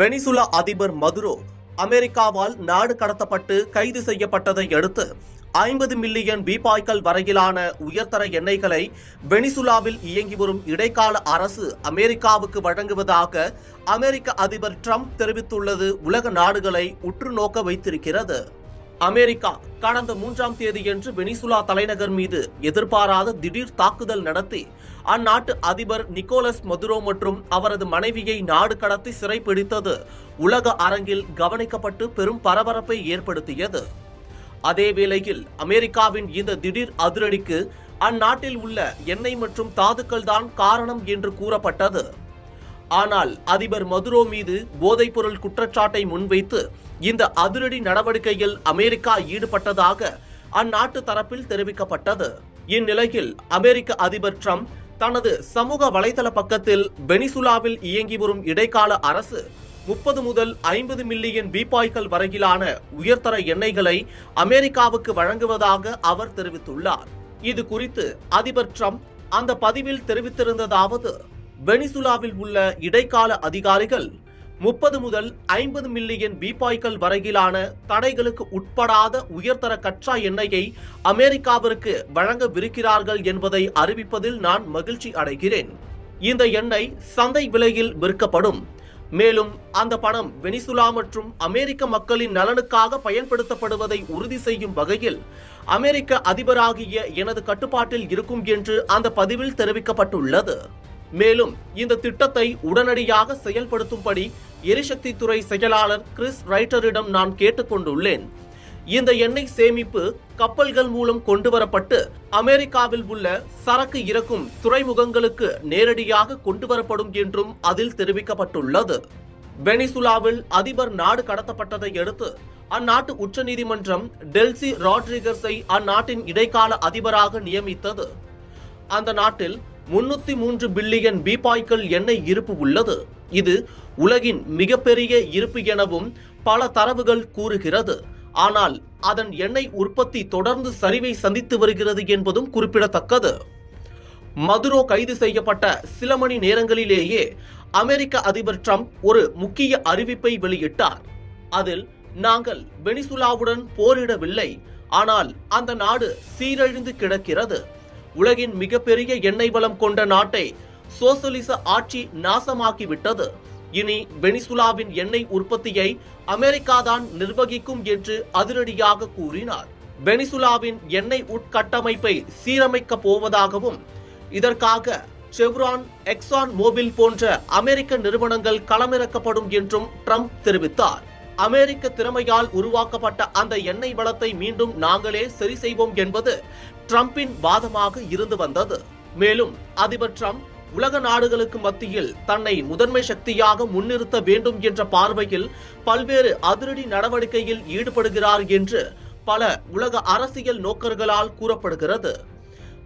Venezuela அதிபர் Maduro அமெரிக்காவால் நாடு கடத்தப்பட்டு கைது செய்யப்பட்டதை அடுத்து ஐம்பது மில்லியன் பீப்பாய்கள் வரையிலான உயர்தர எண்ணெய்களை வெனிசுலாவில் இயங்கி வரும் இடைக்கால அரசு அமெரிக்காவுக்கு வழங்குவதாக அமெரிக்க அதிபர் ட்ரம்ப் தெரிவித்துள்ளது. உலக நாடுகளை உற்று நோக்க வைத்திருக்கிறது. அமெரிக்கா கடந்த மூன்றாம் தேதியன்று வெனிசுலா தலைநகர் மீது எதிர்பாராத திடீர் தாக்குதல் நடத்தி அந்நாட்டு அதிபர் நிக்கோலஸ் மதுரோ மற்றும் அவரது மனைவியை நாடு கடத்தி சிறைப்பிடித்தது உலக அரங்கில் கவனிக்கப்பட்டு பெரும் பரபரப்பை ஏற்படுத்தியது. அதே வேளையில் அமெரிக்காவின் இந்த திடீர் அதிரடிக்கு அந்நாட்டில் உள்ள எண்ணெய் மற்றும் தாதுக்கள் தான் காரணம் என்று கூறப்பட்டது. ஆனால் அதிபர் மதுரோ மீது போதைப்பொருள் குற்றச்சாட்டை முன்வைத்து இந்த அதிரடி நடவடிக்கையில் அமெரிக்கா ஈடுபட்டதாக அந்நாட்டு தரப்பில் தெரிவிக்கப்பட்டது. இந்நிலையில் அமெரிக்க அதிபர் ட்ரம்ப் தனது சமூக வலைதள பக்கத்தில் வெனிசுலாவில் இயங்கி வரும் இடைக்கால அரசு முப்பது முதல் ஐம்பது மில்லியன் பீப்பாய்கள் வரையிலான உயர்தர எண்ணெய்களை அமெரிக்காவுக்கு வழங்குவதாக அவர் தெரிவித்துள்ளார். இது குறித்து அதிபர் ட்ரம்ப் அந்த பதிவில் தெரிவித்திருந்ததாவது வெனிசுலாவில் உள்ள இடைக்கால அதிகாரிகள் முப்பது முதல் ஐம்பது மில்லியன் பீப்பாய்கள் வரையிலான தடைகளுக்கு உட்படாத உயர்தர கச்சா எண்ணெயை அமெரிக்காவிற்கு வழங்கவிருக்கிறார்கள் என்பதை அறிவிப்பதில் நான் மகிழ்ச்சி அடைகிறேன். இந்த எண்ணெய் சந்தை விலையில் விற்கப்படும். மேலும் அந்த பணம் வெனிசுலா மற்றும் அமெரிக்க மக்களின் நலனுக்காக பயன்படுத்தப்படுவதை உறுதி செய்யும் வகையில் அமெரிக்க அதிபராகிய எனது கட்டுப்பாட்டில் இருக்கும் என்று அந்த பதிவில் தெரிவிக்கப்பட்டுள்ளது. மேலும் இந்த திட்டத்தை உடனடியாக செயல்படுத்தும்படி எரிசக்தி துறை செயலாளர் கிறிஸ் ரைட்டரிடம் நான் கேட்டுக்கொண்டுள்ளேன். இந்த எண்ணெய் சேமிப்பு கப்பல்கள் மூலம் கொண்டுவரப்பட்டு அமெரிக்காவில் உள்ள சரக்கு இறக்கும் துறைமுகங்களுக்கு நேரடியாக கொண்டுவரப்படும் என்றும் அதில் தெரிவிக்கப்பட்டுள்ளது. வெனிசுலாவில் அதிபர் நாடு கடத்தப்பட்டதை அடுத்து அந்நாட்டு உச்சநீதிமன்றம் டெல்சி ராட்ரிகர்ஸை அந்நாட்டின் இடைக்கால அதிபராக நியமித்தது. அந்த நாட்டில் முன்னூத்தி மூன்று பில்லியன் பீப்பாய்கள் எண்ணெய் இருப்பு உள்ளது. இது உலகின் மிகப்பெரிய இருப்பு எனவும் பல தரவுகள் கூறுகிறது. ஆனால் அதன் எண்ணெய் உற்பத்தி தொடர்ந்து சரிவை சந்தித்து வருகிறது என்பதும் குறிப்பிடத்தக்கது. மதுரோ கைது செய்யப்பட்ட சில மணி நேரங்களிலேயே அமெரிக்க அதிபர் ட்ரம்ப் ஒரு முக்கிய அறிவிப்பை வெளியிட்டார். அதில் நாங்கள் வெனிசுலாவுடன் போரிடவில்லை. ஆனால் அந்த நாடு சீரழிந்து கிடக்கிறது. உலகின் மிகப்பெரிய எண்ணெய் வளம் கொண்ட நாட்டை சோசலிச ஆட்சி நாசமாக்கிவிட்டது. இனி வெனிசுலாவின் எண்ணெய் உற்பத்தியை அமெரிக்காதான் நிர்வகிக்கும் என்று அதிரடியாக கூறினார். வெனிசுலாவின் எண்ணெய் உட்கட்டமைப்பை சீரமைக்க போவதாகவும் இதற்காக செவ்ரான் எக்ஸான் மோபில் போன்ற அமெரிக்க நிறுவனங்கள் களமிறக்கப்படும் என்றும் ட்ரம்ப் தெரிவித்தார். அமெரிக்க திறமையால் உருவாக்கப்பட்ட அந்த எண்ணெய் வளத்தை மீண்டும் நாங்களே சரி செய்வோம் என்பது டிரம்பின் வாதமாக இருந்து வந்தது. மேலும் அதிபர் ட்ரம்ப் உலக நாடுகளுக்கு மத்தியில் தன்னை முதன்மை சக்தியாக முன்னிறுத்த வேண்டும் என்ற பார்வையில் பல்வேறு அதிரடி நடவடிக்கையில் ஈடுபடுகிறார் என்று பல உலக அரசியல் நோக்கர்களால் கூறப்படுகிறது.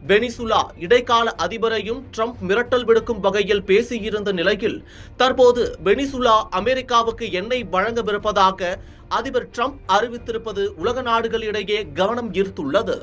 வெனிசுலா இடைக்கால அதிபரையும் ட்ரம்ப் மிரட்டல் விடுக்கும் வகையில் பேசியிருந்த நிலையில் தற்போது வெனிசுலா அமெரிக்காவுக்கு எண்ணெய் வழங்கவிருப்பதாக அதிபர் ட்ரம்ப் அறிவித்திருப்பது உலக நாடுகளிடையே கவனம் ஈர்த்துள்ளது.